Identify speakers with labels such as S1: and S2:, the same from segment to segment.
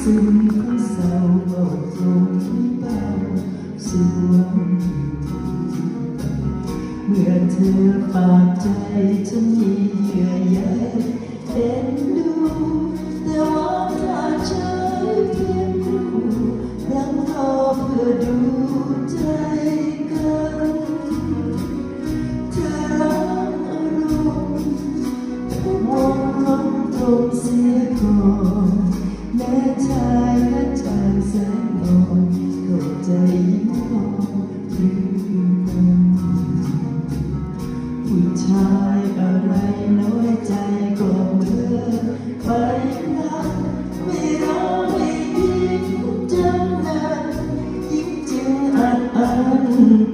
S1: ซึ้งสุขทั้งเศร้าบอกตรงที่เบาสวงเมื่อเธอฝากใจฉันมีเยื่อใย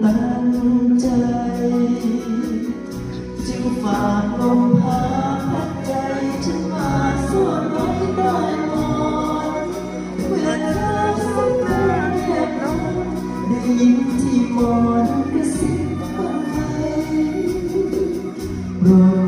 S1: ตั้งใจ จึงฝากลมพาพัดใจฉันมาส่วนไว้ใต้หมอนเมื่อเธอสบตาแนบนอนได้ยินที่มอนกระซิบว่าไปรดฟั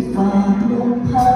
S1: 无法不。